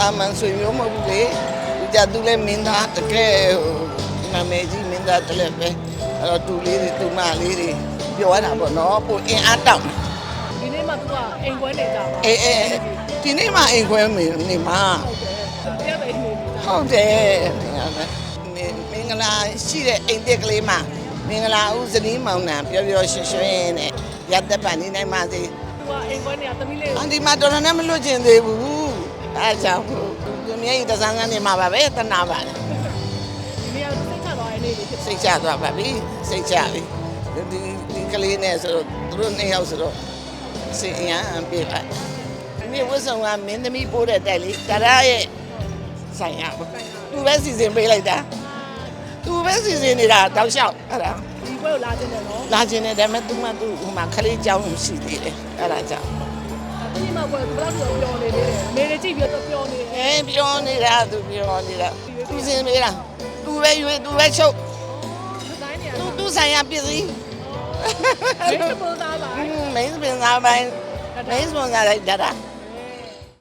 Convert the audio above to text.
တာမန်ဆွေမျိုးမဟုတ်ဘူးလေသူကြသူလည်းမင်းသားတကယ်ဟိုနာမည်ကြီးမင်းသားတလည်းပဲအဲ့တော့သူလေးတွေသူမလေးတွေပြောရတာပေါ့နော်ပိုအင်အားတောင်းဒီနေ့မှသူကအိမ်ခွဲနေကြပါအေးအေးဒီနေ့မှအိမ်ခွဲနေနေမှာတရားပဲနေနေတာဟုတ်တယ်မင်မင်္ဂလာရှိတဲ့အိမ်သစ်ကလေးမှာမင်္ဂလာဦးဇနီးမောင်နှံပျော်ပျော်ရွှင်ရွှင်နဲ့ရတ္တပန်နေနိုင်ပါစေသူကအိမ်ခွဲနေတာသမီးလေးအန်ဒီမတော်တော်နဲ့မလွတ်ကျင်သေးဘူး အဲကြောင့်သူမြဲဤတစားငန်းနေမှာပါပဲတနာပါလေမြေအောင်စိတ်ချသွားတဲ့နေ့တွေဖြစ်စိတ်ချသွားပါပြီစိတ်ချပြီဒီဒီကလေးနဲ့ဆိုတော့သူတို့နှစ်ယောက်ဆိုတော့စိတ်အရန်ပြေပါမြေဝတ်ဆောင်ကမင်းသမီးပိုးတဲ့တိုက်လေးဒါရရဲ့ဆိုင်ရပါသူပဲစီစဉ်ပေးလိုက်တာသူပဲစီစဉ်နေတာတောက်လျှောက်အဲ့ဒါဒီဘက်ကိုလာခြင်းတယ်နော်လာခြင်းတယ်ဒါပေမဲ့သူမှသူဟိုမှာခလေးကြောင်းရှိသေးတယ်အဲ့ဒါကြောင့်ဒီမှာဘယ်ဘယ်လောက်ပြော နေလဲနေနေကြည့်ပြီးတော့ပြောနေတယ်အဲပြောနေတာသူပြောနေတာသူစင်ပေးတာသူပဲရွေးသူပဲချုပ်ဒီဇိုင်းနေရသူသူဆိုင်ရပစ္စည်းမေးချပေါ်သားပါမင်းစပင်သားပိုင်းမင်းစပန်သားလိုက်ဒါတာ